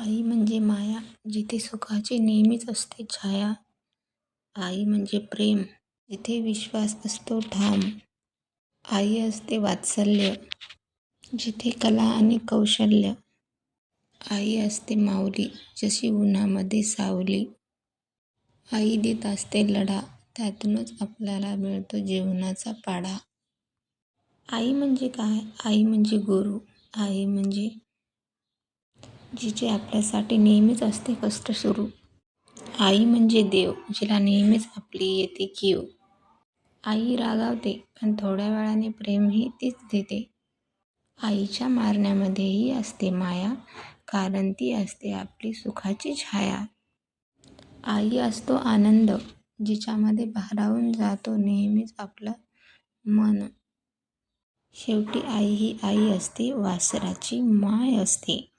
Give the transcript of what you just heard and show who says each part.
Speaker 1: आई म्हणजे माया जिथे सुखाची नेहमीच असते छाया. आई म्हणजे प्रेम जिथे विश्वास असतो ठाम. आई असते वात्सल्य जिथे कला आणि कौशल्य. आई असते माऊली जशी उन्हामध्ये सावली. आई देत असते लढा त्यातूनच आपल्याला मिळतो जीवनाचा पाढा. आई म्हणजे काय? आई म्हणजे गुरु. आई म्हणजे जिचे आपल्यासाठी नेहमीच असते कष्ट सुरू. आई म्हणजे देव जिला नेहमीच आपली येते कीव. आई रागावते पण थोड्या वेळाने प्रेमही तीच देते. आईच्या मारण्यामध्येही असते माया कारण ती असते आपली सुखाची छाया. आई असतो आनंद जिच्यामध्ये भारावून जातो नेहमीच आपलं मन. शेवटी आई ही आई असते वासराची माय असते.